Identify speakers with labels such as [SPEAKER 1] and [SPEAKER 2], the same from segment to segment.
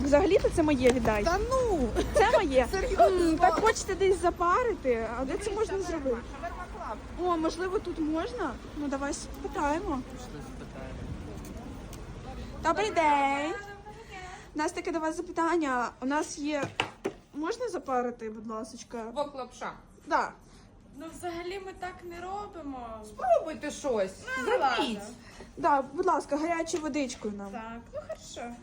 [SPEAKER 1] Так, взагалі-то це моє віддай.
[SPEAKER 2] Та ну!
[SPEAKER 1] Це моє.
[SPEAKER 2] Серйозно,
[SPEAKER 1] М, Так хочете десь запарити, а де це можна зробити? О, можливо, тут можна? Ну давай спитаємо. Добрий день. У нас таке до вас запитання. У нас є. Можна запарити, будь ласка?
[SPEAKER 2] Вок лапша.
[SPEAKER 1] Да.
[SPEAKER 3] Ну, взагалі ми так не робимо.
[SPEAKER 2] Спробуйте щось. Зробіть.
[SPEAKER 1] Да, будь ласка, гарячою водичкою нам.
[SPEAKER 3] Так, ну хорошо.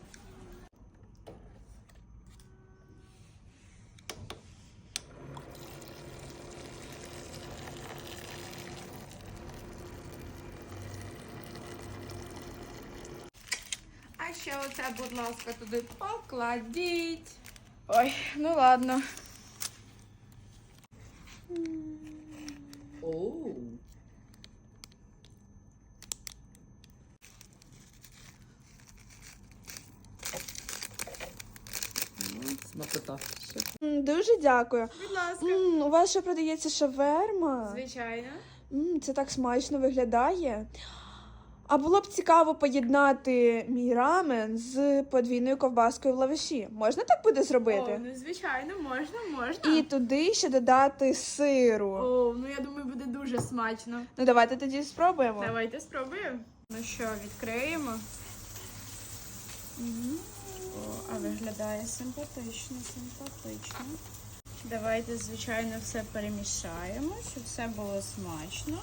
[SPEAKER 2] А ще оце, будь ласка, туди покладіть.
[SPEAKER 3] Ой, ну ладно.
[SPEAKER 2] Оу. Смакота.
[SPEAKER 1] М, Дуже дякую.
[SPEAKER 3] Будь ласка.
[SPEAKER 1] М, У вас ще продається шаверма.
[SPEAKER 3] Звичайно.
[SPEAKER 1] М, Це так смачно виглядає. А було б цікаво поєднати мій рамен з подвійною ковбаскою в лаваші. Можна так буде
[SPEAKER 3] О,
[SPEAKER 1] зробити?
[SPEAKER 3] ну звичайно, можна, можна.
[SPEAKER 1] І туди ще додати сиру.
[SPEAKER 3] О, ну я думаю, буде дуже смачно.
[SPEAKER 1] Ну давайте тоді спробуємо.
[SPEAKER 3] Давайте спробуємо. Ну що, відкриємо. О, а виглядає симпатично, симпатично. Давайте, звичайно, все перемішаємо, щоб все було смачно.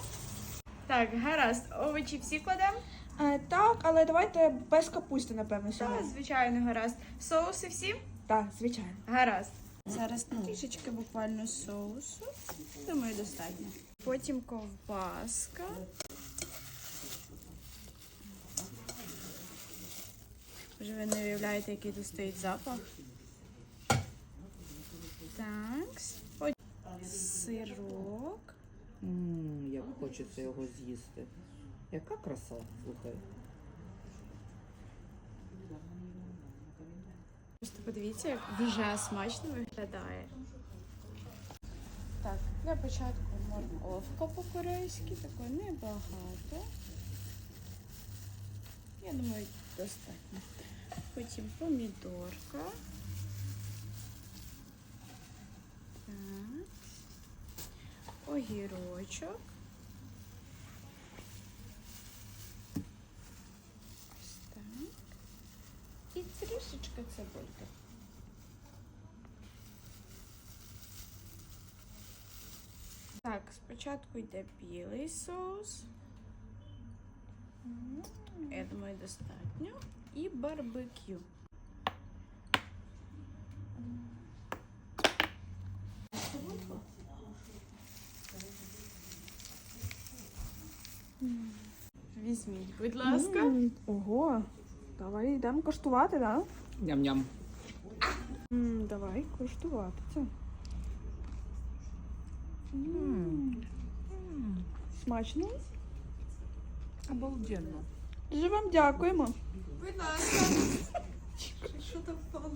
[SPEAKER 3] Так, гаразд, овочі всі кладемо?
[SPEAKER 1] Е, так, але давайте без капусти, напевно,
[SPEAKER 3] Так,
[SPEAKER 1] сьогодні.
[SPEAKER 3] звичайно, гаразд. Соуси всі?
[SPEAKER 1] Так, звичайно.
[SPEAKER 3] Гаразд. Зараз трішечки буквально соусу. Думаю, достатньо. Потім ковбаска. Вже ви не уявляєте, який тут стоїть запах. Так. Сирок.
[SPEAKER 4] Ммм, як хочеться його з'їсти. Яка краса, слухай.
[SPEAKER 3] Просто подивіться, як вже смачно виглядає. Так, для початку морковка по-корейськи, такої небагато. Я думаю, достатньо. Потім помідорка. Огірочок. Ось так. І трішечки цибульки. Так, спочатку йде білий соус. Я думаю, достатньо. І барбекю. Візьміть, будь ласка.
[SPEAKER 1] М, Ого. Давай йдемо коштувати, так?
[SPEAKER 4] Ням-ням.
[SPEAKER 1] Да? М, Давай коштувати це. М, Смачно.
[SPEAKER 4] Обалденно.
[SPEAKER 1] Дуже вам дякуємо.
[SPEAKER 3] Будь ласка. Що там впало?